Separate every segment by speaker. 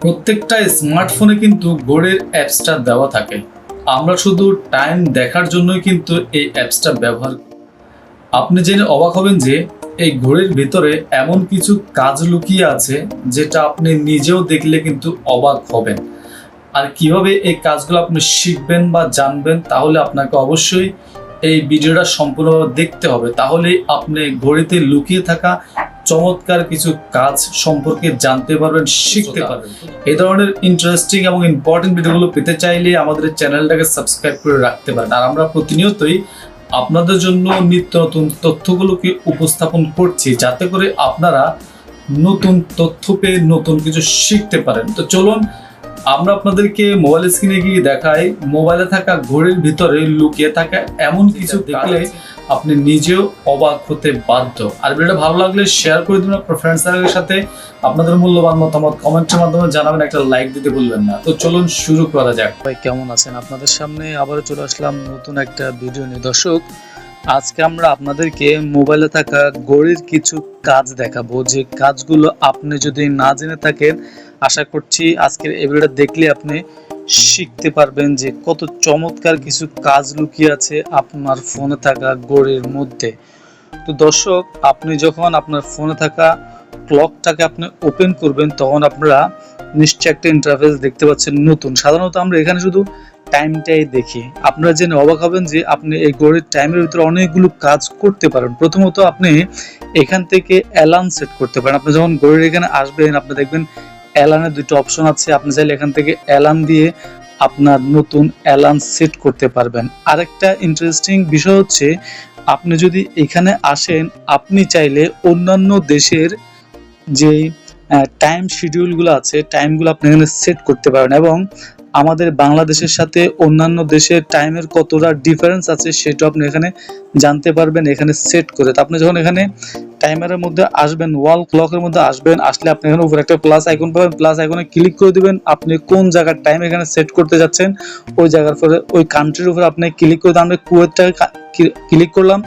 Speaker 1: প্রত্যেকটা স্মার্টফোনে কিন্তু ঘড়ির অ্যাপসটা দেওয়া থাকে। আমরা শুধু টাইম দেখার জন্যই কিন্তু এই অ্যাপসটা ব্যবহার। আপনি জেনে অবাক হবেন যে, এই ঘড়ির ভিতরে এমন কিছু কাজ লুকিয়ে আছে যেটা আপনি নিজেও দেখলে কিন্তু অবাক হবেন। আর কীভাবে এই কাজগুলো আপনি শিখবেন বা জানবেন তাহলে আপনাকে অবশ্যই এই ভিডিওটা সম্পূর্ণভাবে দেখতে হবে। তাহলে আপনি ঘড়িতে লুকিয়ে থাকা চমৎকার কিছু কাজ সম্পর্কে জানতে পারবেন শিখতে পারবেন। এই ধরনের ইন্টারেস্টিং এবং ইম্পর্টেন্ট ভিডিওগুলো পেতে চাইলে আমাদের চ্যানেলটাকে সাবস্ক্রাইব করে রাখতে পারেন। আর আমরা প্রতিনিয়তই আপনাদের জন্য নিত্য নতুন তথ্যগুলোকে উপস্থাপন করছি যাতে করে আপনারা নতুন তথ্য পেয়ে নতুন কিছু শিখতে পারেন। তো চলুন আমরা আপনাদেরকে মোবাইল স্ক্রিনে গিয়ে দেখাই। মোবাইলে থাকা ঘড়ির ভিতরে লুকিয়ে থাকা এমন কিছু দেখলে আপনি নিজেও অবাক হতে বাধ্য। আর ভিডিওটা ভালো লাগলে শেয়ার করে দিন আপনার ফ্রেন্ড সার্কেলের সাথে। আপনাদের মূল্যবান মতামত কমেন্টের মাধ্যমে জানাবেন, একটা লাইক দিতে ভুলবেন না। তো চলুন শুরু করা যাক।
Speaker 2: ভাই, কেমন আছেন? আপনাদের সামনে আবারও চলে আসলাম নতুন একটা ভিডিও নিয়ে। দর্শক, আজকে আমরা আপনাদেরকে মোবাইলে থাকা ঘড়ির কিছু কাজ দেখাবো। যে কাজগুলো আপনি যদি না জেনে থাকেন, আশা করছি আজকের এই ভিডিওটা দেখলে আপনি শিখতে পারবেন যে কত চমৎকার কিছু কাজ লুকিয়ে আছে আপনার ফোনে থাকা গড়ের মধ্যে। তো দর্শক, আপনি যখন আপনার ফোনে থাকা ক্লকটাকে আপনি ওপেন করবেন, তখন আপনারা নিশ্চয় একটা ইন্টারফেস দেখতে পাচ্ছেন নতুন। সাধারণত আমরা এখানে শুধু টাইমটাই দেখি। আপনারা জেনে অবাক হবেন যে আপনি এই ঘড়ির টাইমের ভিতরে অনেকগুলো কাজ করতে পারেন। প্রথমত আপনি এখান থেকে অ্যালার্ম সেট করতে পারেন। আপনি যখন ঘড়ির এখানে আসবেন, আপনি দেখবেন অ্যালার্মের দুটো অপশন আছে। আপনি চাইলে এখান থেকে অ্যালার্ম দিয়ে আপনার নতুন অ্যালার্ম সেট করতে পারবেন। আরেকটা ইন্টারেস্টিং বিষয় হচ্ছে, আপনি যদি এখানে আসেন, আপনি চাইলে অন্যান্য দেশের যে টাইম শিডিউলগুলো আছে টাইমগুলো আপনি এখানে সেট করতে পারেন এবং আমাদের বাংলাদেশের সাথে অন্যান্য দেশের টাইমের কতটা ডিফারেন্স আছে সেটা আপনি এখানে জানতে পারবেন, এখানে সেট করে। তো আপনি যখন এখানে টাইমারের মধ্যে আসবেন ওয়াল ক্লকের মধ্যে আসবেন, আসলে আপনি এখানে উপরে একটা প্লাস আইকন পাবেন প্লাস আইকনে ক্লিক করে দিবেন, আপনি কোন জায়গার টাইম এখানে সেট করতে যাচ্ছেন, ওই জায়গার পরে ওই কান্ট্রির উপরে আপনি ক্লিক করে আমরা কুয়েতটা ক্লিক করলাম।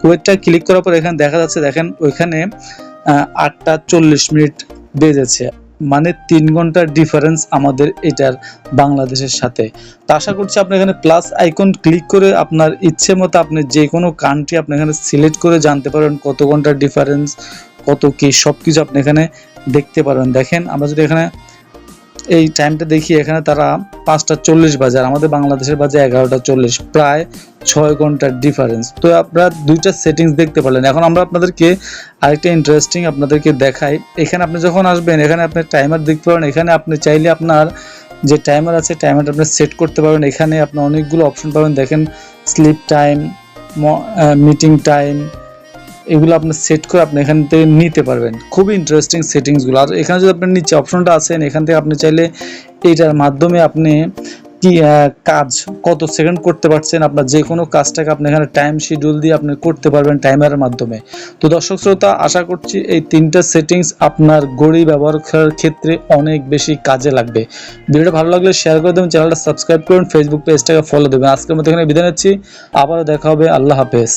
Speaker 2: কুয়েতটা ক্লিক করার পর এখানে দেখা যাচ্ছে, দেখেন ওইখানে আটটা চল্লিশ মিনিট বেজেছে। মানে তিন ঘণ্টার ডিফারেন্স আমাদের এটার বাংলাদেশের সাথে। তো আশা করছি আপনি এখানে প্লাস আইকন ক্লিক করে আপনার ইচ্ছে মতো আপনি যে কোনো কান্ট্রি আপনি এখানে সিলেক্ট করে জানতে পারেন কত ঘণ্টার ডিফারেন্স কত কি সব কিছু আপনি এখানে দেখতে পারবেন দেখেন, আমরা যদি এখানে এই টাইমটা দেখি এখানে তারা পাঁচটা চল্লিশ বাজে আর আমাদের বাংলাদেশের বাজে এগারোটা চল্লিশ, প্রায় ছয় ঘণ্টার ডিফারেন্স তো আপনারা দুইটা সেটিংস দেখতে পারলেন। এখন আমরা আপনাদেরকে আরেকটা ইন্টারেস্টিং আপনাদেরকে দেখাই। এখানে আপনি যখন আসবেন, এখানে আপনি টাইমার দেখতে পারেন। এখানে আপনি চাইলে আপনার যে টাইমার আছে টাইমারটা আপনি সেট করতে পারবেন এখানে আপনি অনেকগুলো অপশন পাবেন। দেখেন স্লিপ টাইম মিটিং টাইম এগুলো আপনি সেট করে আপনি এখান থেকে নিতে পারবেন। খুবই ইন্টারেস্টিং সেটিংসগুলো আর এখানে যদি আপনার নিচে অপশনটা আছেন এখান থেকে আপনি চাইলে এইটার মাধ্যমে আপনি কি কাজ কত সেকেন্ড করতে পারছেন, আপনার যে কোনো কাজটাকে আপনি এখানে টাইম শিডিউল দিয়ে আপনি করতে পারবেন টাইমারের মাধ্যমে। তো দর্শক শ্রোতা, আশা করছি এই তিনটা সেটিংস আপনার গড়ি ব্যবহার করার ক্ষেত্রে অনেক বেশি কাজে লাগবে। ভিডিওটা ভালো লাগলে শেয়ার করে দেবেন চ্যানেলটা সাবস্ক্রাইব করুন ফেসবুক পেজটাকে ফলো দেবেন। আজকের মতো এখানে বিদায় নিচ্ছি। আবারও দেখা হবে, আল্লাহ হাফেজ।